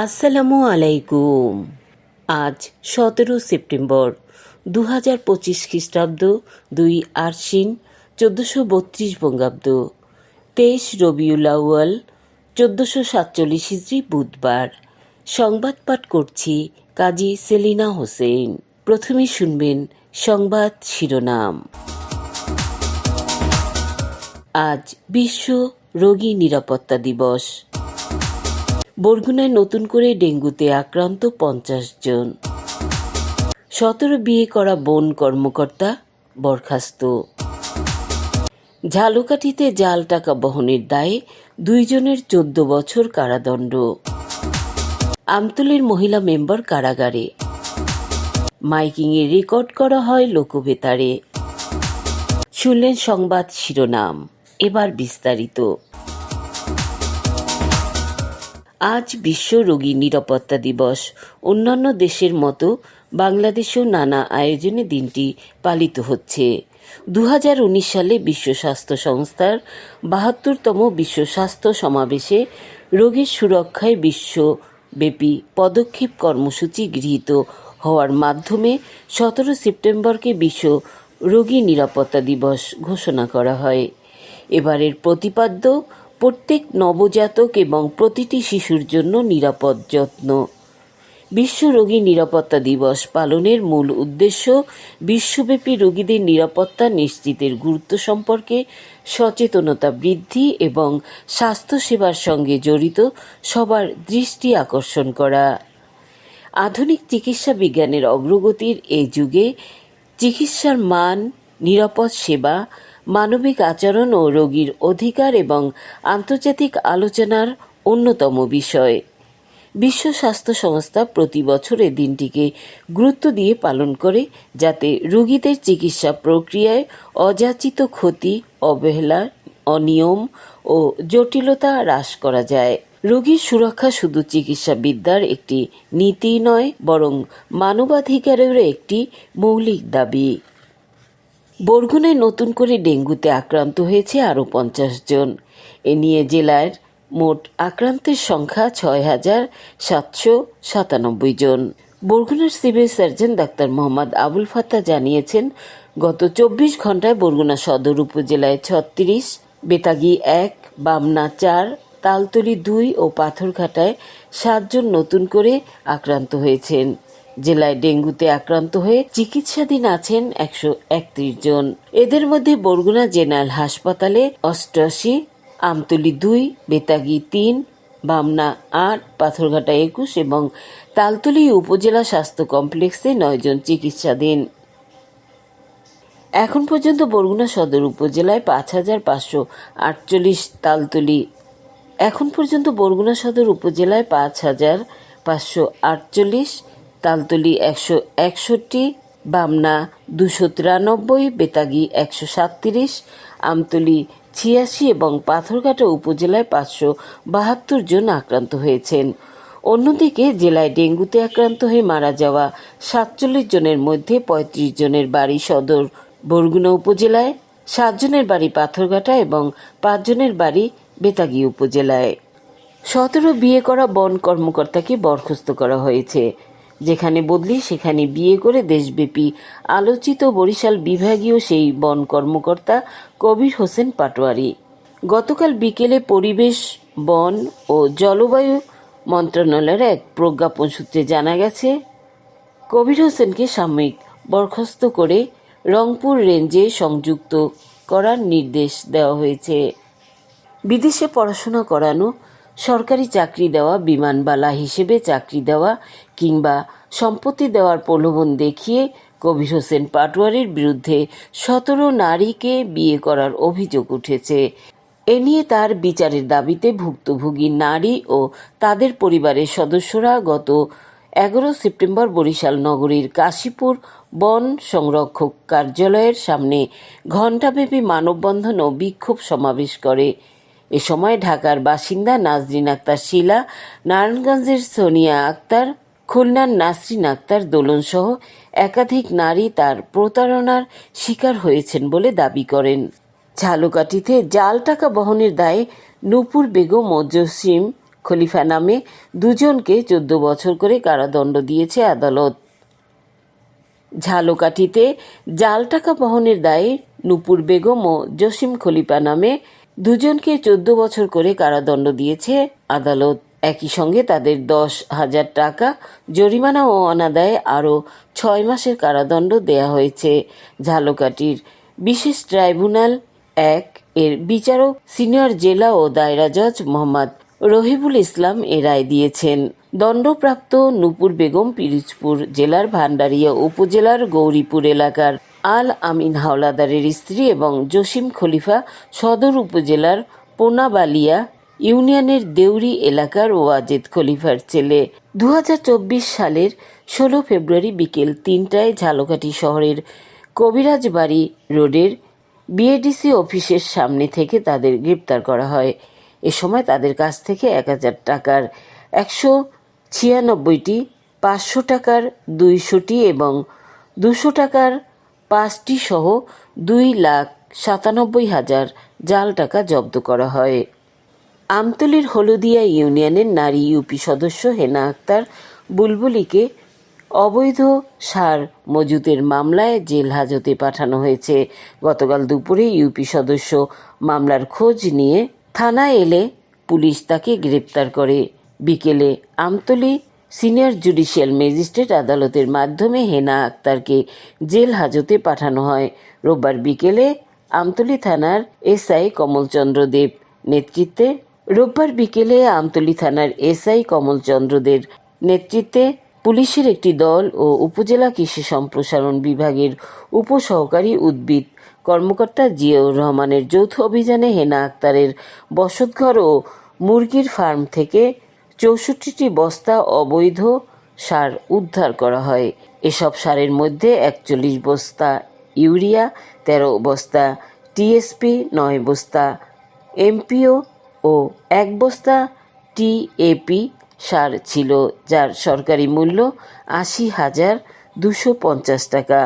আসসালামু আলাইকুম। আজ সতেরো সেপ্টেম্বর দু হাজার পঁচিশ খ্রিস্টাব্দ, দুই আশ্বিন, চোদ্দোশো বত্রিশ বঙ্গাব্দ। তেইশ রবিউল আউয়াল, চোদ্দোশো সাতচল্লিশ হিজড়ি বুধবার। সংবাদ পাঠ করছি কাজী সেলিনা হোসেন। প্রথমে শুনবেন সংবাদ শিরোনাম। আজ বিশ্ব রোগী নিরাপত্তা দিবস। বরগুনায় নতুন করে ডেঙ্গুতে আক্রান্ত পঞ্চাশ জন। সতেরো বিয়ে করা বন কর্মকর্তা বরখাস্ত। ঝালকাঠিতে জাল টাকা বহনের দায়ে দুইজনের চোদ্দ বছর কারাদণ্ড। আমতলের মহিলা মেম্বার কারাগারে। মাইকিংয়ে রেকর্ড করা হয় লোকবেতারে শুনলেন সংবাদ শিরোনাম। এবার বিস্তারিত। আজ বিশ্ব রোগী নিরাপত্তা দিবস। অন্যান্য দেশের মতো বাংলাদেশেও নানা আয়োজনে দিনটি পালিত হচ্ছে। দু হাজার উনিশ সালে বিশ্ব স্বাস্থ্য সংস্থার বাহাত্তরতম বিশ্ব স্বাস্থ্য সমাবেশে রোগীর সুরক্ষায় বিশ্বব্যাপী পদক্ষেপ কর্মসূচি গৃহীত হওয়ার মাধ্যমে সতেরো সেপ্টেম্বরকে বিশ্ব রোগী নিরাপত্তা দিবস ঘোষণা করা হয়। এবারের প্রতিপাদ্য প্রত্যেক নবজাতক এবং প্রতিটি শিশুর জন্য নিরাপদ যত্ন। বিশ্ব রোগী নিরাপত্তা দিবস পালনের মূল উদ্দেশ্য বিশ্বব্যাপী রোগীদের নিরাপত্তা নিশ্চিতের গুরুত্ব সম্পর্কে সচেতনতা বৃদ্ধি এবং স্বাস্থ্যসেবার সঙ্গে জড়িত সবার দৃষ্টি আকর্ষণ করা। আধুনিক চিকিৎসা বিজ্ঞানের অগ্রগতির এই যুগে চিকিৎসার মান, নিরাপদ সেবা মানবিক আচরণ ও রোগীর অধিকার এবং আন্তর্জাতিক আলোচনার অন্যতম বিষয়। বিশ্ব স্বাস্থ্য সংস্থা প্রতি বছর দিনটিকে গুরুত্ব দিয়ে পালন করে, যাতে রোগীদের চিকিৎসা প্রক্রিয়ায় অযাচিত ক্ষতি, অবহেলা, অনিয়ম ও জটিলতা হ্রাস করা যায়। রোগীর সুরক্ষা শুধু চিকিৎসা বিদ্যার একটি নীতি নয়, বরং মানবাধিকারেরও একটি মৌলিক দাবি। বরগুনায় নতুন করে ডেঙ্গুতে আক্রান্ত হয়েছে আরও পঞ্চাশ জন। এ নিয়ে জেলার মোট আক্রান্তের সংখ্যা ছয় হাজার সাতশো সাতানব্বই জন। বরগুনার civil surgeon doctor Mohammad Abul Fatta জানিয়েছেন, গত চব্বিশ ঘন্টায় বরগুনা সদর উপজেলায় ছত্রিশ, বেতাগি এক, বামনা চার, তালতলি দুই ও পাথরঘাটায় সাতজন নতুন করে আক্রান্ত হয়েছেন। জেলায় ডেঙ্গুতে আক্রান্ত হয়ে চিকিৎসাধীন আছেন একশো একত্রিশ জন। এদের মধ্যে বরগুনা জেনারেল হাসপাতালে অষ্টআশি, আমতলি দুই, বেতাগি তিন, বামনা আট, পাথরঘাটা একুশ এবং তালতলি উপজেলা স্বাস্থ্য কমপ্লেক্সে নয়জন চিকিৎসাধীন। এখন পর্যন্ত বরগুনা সদর উপজেলায় পাঁচ হাজার পাঁচশো আটচল্লিশ তালতলি। এখন পর্যন্ত বরগুনা সদর উপজেলায় পাঁচ হাজার পাঁচশো আটচল্লিশ তালতলি একশো একষট্টি, বামনা দুশো তিরানব্বই, বেতাগি একশো সাতত্রিশ, আমতলি ছিয়াশি এবং পাথরঘাটা উপজেলায় পাঁচশো বাহাত্তর জন আক্রান্ত হয়েছেন। অন্যদিকে জেলায় ডেঙ্গুতে আক্রান্ত হয়ে মারা যাওয়া সাতচল্লিশ জনের মধ্যে পঁয়ত্রিশ জনের বাড়ি সদর বরগুনা উপজেলায় সাতজনের বাড়ি পাথরঘাটা এবং পাঁচজনের বাড়ি বেতাগী উপজেলায়। সতেরো বিয়ে করা বন কর্মকর্তাকে বরখাস্ত করা হয়েছে। যেখানে বদলি, সেখানে বিয়ে করে দেশব্যাপী আলোচিত বরিশাল বিভাগীয় সেই বন কর্মকর্তা কবির হোসেন পাটোয়ারি। গতকাল বিকেলে পরিবেশ, বন ও জলবায়ু মন্ত্রণালয়ের এক প্রজ্ঞাপন সূত্রে জানা গেছে, কবির হোসেনকে সাময়িক বরখাস্ত করে রংপুর রেঞ্জে সংযুক্ত করার নির্দেশ দেওয়া হয়েছে। বিদেশে পড়াশোনা করানো সরকারি চাকরি দেওয়া বিমানবালা হিসেবে চাকরি দেওয়া কিংবা সম্পত্তি দেওয়ার প্রলোভন দেখিয়ে কবির হোসেন পাটোয়ারির বিরুদ্ধে সতেরো নারীকে বিয়ে করার অভিযোগ উঠেছে। এ নিয়ে তার বিচারের দাবিতে ভুক্তভোগী নারী ও তাদের পরিবারের সদস্যরা গত এগারো সেপ্টেম্বর বরিশাল নগরীর কাশীপুর বন সংরক্ষক কার্যালয়ের সামনে ঘণ্টাব্যাপী মানববন্ধন ও বিক্ষোভ সমাবেশ করে। এ সময় ঢাকার বাসিন্দা নাজরিন আক্তার শিলা, নারায়ণগঞ্জের সোনিয়া আক্তার, খুলনার নাসরিন আক্তার দোলন সহ একাধিক নারী তার প্রতারণার শিকার হয়েছেন বলে দাবি করেন। ঝালকাঠিতে জাল টাকা বহনের দায়ে নূপুর বেগম ও জসিম খলিফা নামে দুজনকে চোদ্দ বছর করে কারাদণ্ড দিয়েছে আদালত। ঝালকাঠিতে জাল টাকা বহনের দায়ে নুপুর বেগম ও জসিম খলিফা নামে দুজনকে চোদ্দ বছর করে কারাদণ্ড দিয়েছে আদালত। একই সঙ্গে তাদের দশ হাজার টাকা জরিমানা ও অনাদায়ে আরও ছয় মাসের কারাদণ্ড দেয়া হয়েছে। ঝালকাঠির বিশেষ ট্রাইব্যুনাল এক এর বিচারক সিনিয়র জেলা ও দায়রা জজ মোহাম্মদ রহিবুল ইসলাম এ রায় দিয়েছেন। দণ্ডপ্রাপ্ত নূপুর বেগম পিরিজপুর জেলার ভান্ডারিয়া উপজেলার গৌরীপুর এলাকার আল আমিন হাওলাদারের স্ত্রী এবং জসিম খলিফা সদর উপজেলার পোনাবালিয়া ইউনিয়নের দেউরি এলাকার ওয়াজেদ খলিফার ছেলে। দু হাজার চব্বিশ সালের ষোলো ফেব্রুয়ারি বিকেল তিনটায় ঝালকাঠি শহরের কবিরাজবাড়ি রোডের বিএডিসি অফিসের সামনে থেকে তাদের গ্রেপ্তার করা হয়। এ সময় তাদের কাছ থেকে এক হাজার টাকার একশো ছিয়ানব্বইটি, পাঁচশো টাকার দুইশোটি এবং দুশো টাকার পাঁচটি সহ দুই লাখ সাতানব্বই হাজার জাল টাকা জব্দ করা হয়। আমতলীর হলদিয়া ইউনিয়নের নারী ইউপি সদস্য হেনা আক্তার বুলবুলিকে অবৈধ সার মজুতের মামলায় জেল হাজতে পাঠানো হয়েছে। গতকাল দুপুরে ইউপি সদস্য মামলার খোঁজ নিয়ে থানায় এলে পুলিশ তাকে গ্রেপ্তার করে। বিকেলে আমতলী সিনিয়র জুডিশিয়াল ম্যাজিস্ট্রেট আদালতের মাধ্যমে হেনা আক্তারকে জেল হাজতে পাঠানো হয়। রোববার বিকেলে আমতলী থানার এসআই কমলচন্দ্র দেব নেতৃত্বে রোববার বিকেলে আমতলী থানার এসআই কমলচন্দ্রদের নেতৃত্বে পুলিশের একটি দল ও উপজেলা কৃষি সম্প্রসারণ বিভাগের উপসহকারী উদ্ভিদ কর্মকর্তা জিয়াউর রহমানের যৌথ অভিযানে হেনা আক্তারের বসতঘর ও মুরগির ফার্ম থেকে চৌষট্টিটি বস্তা অবৈধ সার উদ্ধার করা হয়। এসব সারের মধ্যে একচল্লিশ বস্তা ইউরিয়া, তেরো বস্তা টিএসপি, নয় বস্তা এমপিও ও এক বস্তা টিএপি সার ছিল, যার সরকারি মূল্য আশি হাজার দুশো পঞ্চাশ টাকা।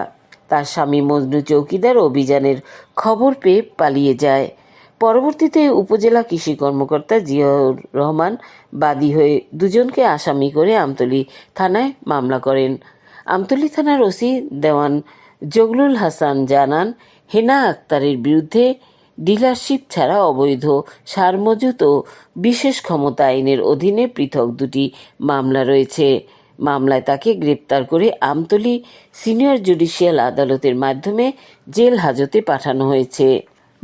তার স্বামী মজনু চৌকিদার অভিযানের খবর পেয়ে পালিয়ে যায়। পরবর্তীতে উপজেলা কৃষি কর্মকর্তা জিয়াউর রহমান বাদী হয়ে দুজনকে আসামি করে আমতলী থানায় মামলা করেন। আমতলী থানার ওসি দেওয়ান জগলুল হাসান জানান, হেনা আক্তারের বিরুদ্ধে ডিলারশিপ ছাড়া অবৈধ সার মজুত ও বিশেষ ক্ষমতা আইনের অধীনে পৃথক দুটি মামলা রয়েছে। মামলায় তাকে গ্রেপ্তার করে আমতলী সিনিয়র জুডিশিয়াল আদালতের মাধ্যমে জেল হাজতে পাঠানো হয়েছে।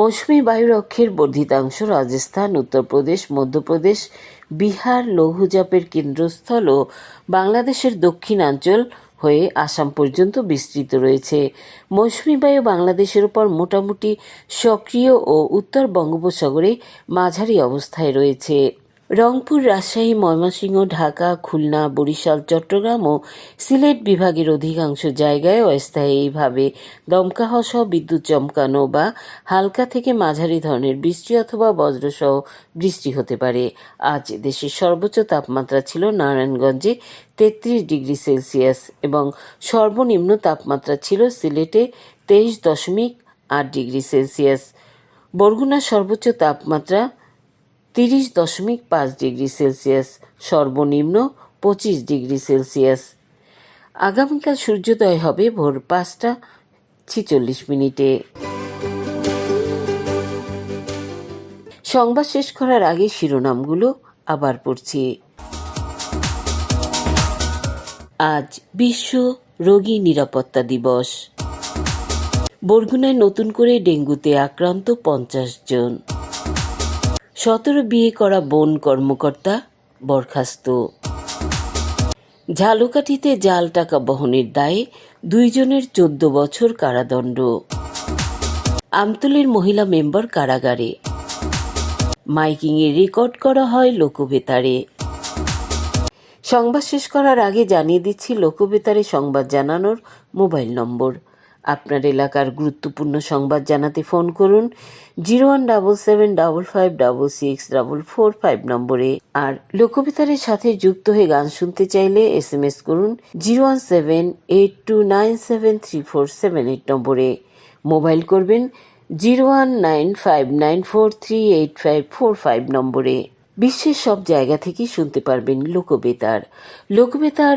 মৌসুমি বায়ুরক্ষের বর্ধিতাংশ রাজস্থান, উত্তরপ্রদেশ, মধ্যপ্রদেশ, বিহার, লৌহজাপের কেন্দ্রস্থল ও বাংলাদেশের দক্ষিণাঞ্চল হয়ে আসাম পর্যন্ত বিস্তৃত রয়েছে। মৌসুমি বায়ু বাংলাদেশের উপর মোটামুটি সক্রিয় ও উত্তর বঙ্গোপসাগরে মাঝারি অবস্থায় রয়েছে। রংপুর, রাজশাহী, ময়মনসিংহ, ঢাকা, খুলনা, বরিশাল, চট্টগ্রাম ও সিলেট বিভাগের অধিকাংশ জায়গায় অস্থায়ীভাবে দমকা হওয়া সহ বিদ্যুৎ চমকানো বা হালকা থেকে মাঝারি ধরনের বৃষ্টি অথবা বজ্রসহ বৃষ্টি হতে পারে। আজ দেশের সর্বোচ্চ তাপমাত্রা ছিল নারায়ণগঞ্জে তেত্রিশ ডিগ্রি সেলসিয়াস এবং সর্বনিম্ন তাপমাত্রা ছিল সিলেটে তেইশ দশমিক আট ডিগ্রি সেলসিয়াস। বরগুনার সর্বোচ্চ তাপমাত্রা তিরিশ দশমিক পাঁচ ডিগ্রি সেলসিয়াস, সর্বনিম্ন পঁচিশ ডিগ্রি সেলসিয়াস। আগামীকাল সূর্যোদয় হবে ভোর পাঁচটা ছিচল্লিশ মিনিটে। সংবাদ শেষ করার আগে শিরোনামগুলো আবার পড়ছি। আজ বিশ্ব রোগী নিরাপত্তা দিবস। বরগুনায় নতুন করে ডেঙ্গুতে আক্রান্ত পঞ্চাশ জন। সতেরো বিয়ে করা বন কর্মকর্তা, বরখাস্ত। ঝালকাঠিতে জাল টাকা বহনের দায়ে দুইজনের চোদ্দ বছর কারাদণ্ড। আমতলের মহিলা মেম্বার কারাগারে। মাইকিংয়ে রেকর্ড করা হয় লোকবেতারে। সংবাদ শেষ করার আগে জানিয়ে দিচ্ছি, লোকবেতারে সংবাদ জানানোর মোবাইল নম্বর। আপনার এলাকার গুরুত্বপূর্ণ সংবাদ জানাতে ফোন করুন zero one double seven double five double six double four five নম্বরে। আর লোকবেতারের সাথে যুক্ত হয়ে গান শুনতে চাইলে এস এম এস করুন zero one seven eight two nine seven three four seven eight নম্বরে। মোবাইল করবেন zero one nine five nine four three eight five four five নম্বরে। বিশ্বের সব জায়গা থেকেই শুনতে পারবেন Lokbetar. Lokbetar